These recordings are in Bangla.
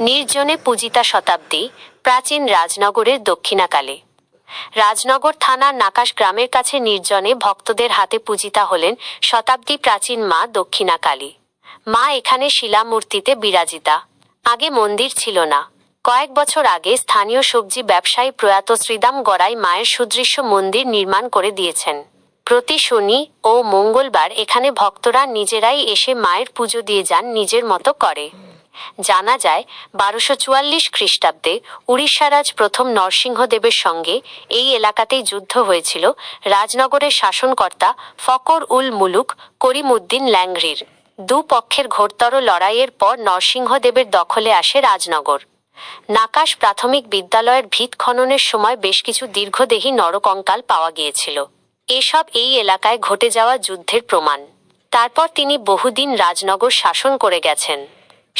নির্জনে পূজিতা শতাব্দী, প্রাচীন রাজনগরের দক্ষিণাকালে। রাজনগর থানার নাকাশ গ্রামের কাছে নির্জনে ভক্তদের হাতে পূজিতা হলেন শতাব্দী প্রাচীন মা দক্ষিণাকালী। মা এখানে শিলামূর্তিতে বিরাজিতা। আগে মন্দির ছিল না। কয়েক বছর আগে স্থানীয় সবজি ব্যবসায়ী প্রয়াত শ্রীদাম গড়াই মায়ের সুদৃশ্য মন্দির নির্মাণ করে দিয়েছেন। প্রতি শনি ও মঙ্গলবার এখানে ভক্তরা নিজেরাই এসে মায়ের পুজো দিয়ে যান, নিজের মতো করে। জানা যায়, বারোশো চুয়াল্লিশ খ্রিস্টাব্দে উড়িষ্যারাজ প্রথম নরসিংহদেবের সঙ্গে এই এলাকাতেই যুদ্ধ হয়েছিল রাজনগরের শাসনকর্তা ফকর উল মুলুক করিমুদ্দিন ল্যাংরির দু পক্ষের ঘোরতর লড়াইয়ের পর নরসিংহদেবের দখলে আসে রাজনগর। নাকাশ প্রাথমিক বিদ্যালয়ের ভিত খননের সময় বেশ কিছু দীর্ঘদেহী নরকঙ্কাল পাওয়া গিয়েছিল। এসব এই এলাকায় ঘটে যাওয়া যুদ্ধের প্রমাণ। তারপর তিনি বহুদিন রাজনগর শাসন করে গেছেন।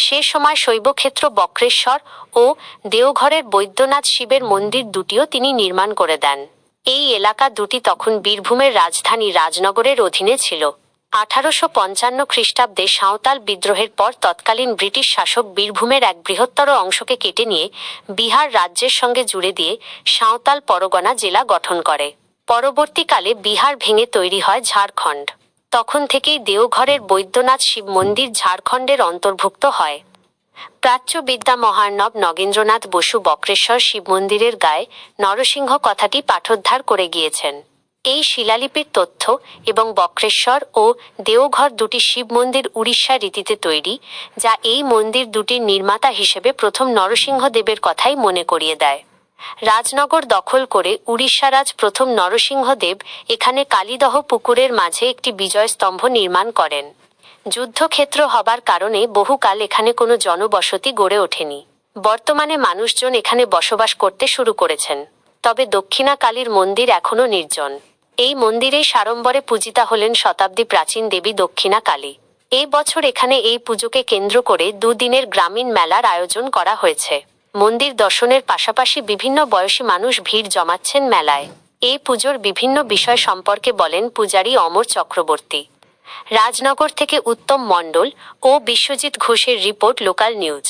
সে সময় শৈবক্ষেত্র বক্রেশ্বর ও দেওঘরের বৈদ্যনাথ শিবের মন্দির দুটিও তিনি নির্মাণ করে দেন। এই এলাকা দুটি তখন বীরভূমের রাজধানী রাজনগরের অধীনে ছিল। আঠারোশো পঞ্চান্ন খ্রিস্টাব্দে সাঁওতাল বিদ্রোহের পর তৎকালীন ব্রিটিশ শাসক বীরভূমের এক বৃহত্তর অংশকে কেটে নিয়ে বিহার রাজ্যের সঙ্গে জুড়ে দিয়ে সাঁওতাল পরগনা জেলা গঠন করে। পরবর্তীকালে বিহার ভেঙে তৈরি হয় ঝাড়খণ্ড। তখন থেকেই দেওঘরের বৈদ্যনাথ শিব মন্দির ঝাড়খণ্ডের অন্তর্ভুক্ত হয়। প্রাচ্য বিদ্যা মহার্ণব নগেন্দ্রনাথ বসু বক্রেশ্বর শিব মন্দিরের গায়ে নরসিংহ কথাটি পাঠোদ্ধার করে গিয়েছেন। এই শিলালিপির তথ্য এবং বক্রেশ্বর ও দেওঘর দুটি শিব মন্দির উড়িষ্যা রীতিতে তৈরি, যা এই মন্দির দুটির নির্মাতা হিসেবে প্রথম নরসিংহদেবের কথাই মনে করিয়ে দেয়। রাজনগর দখল করে উড়িষ্যারাজ প্রথম নরসিংহদেব এখানে কালীদহ পুকুরের মাঝে একটি বিজয়স্তম্ভ নির্মাণ করেন। যুদ্ধক্ষেত্র হবার কারণে বহুকাল এখানে কোনো জনবসতি গড়ে ওঠেনি। বর্তমানে মানুষজন এখানে বসবাস করতে শুরু করেছেন। তবে দক্ষিণা কালীর মন্দির এখনও নির্জন। এই মন্দিরেই সাড়ম্বরে পূজিতা হলেন শতাব্দী প্রাচীন দেবী দক্ষিণা কালী এই বছর এখানে এই পুজোকে কেন্দ্র করে দুদিনের গ্রামীণ মেলার আয়োজন করা হয়েছে। মন্দির দর্শনের পাশাপাশি বিভিন্ন বয়সী মানুষ ভিড় জমাচ্ছেন মেলায়। এই পুজোর বিভিন্ন বিষয় সম্পর্কে বলেন পূজারী অমর চক্রবর্তী। রাজনগর থেকে উত্তম মণ্ডল ও বিশ্বজিৎ ঘোষের রিপোর্ট লোকাল নিউজ।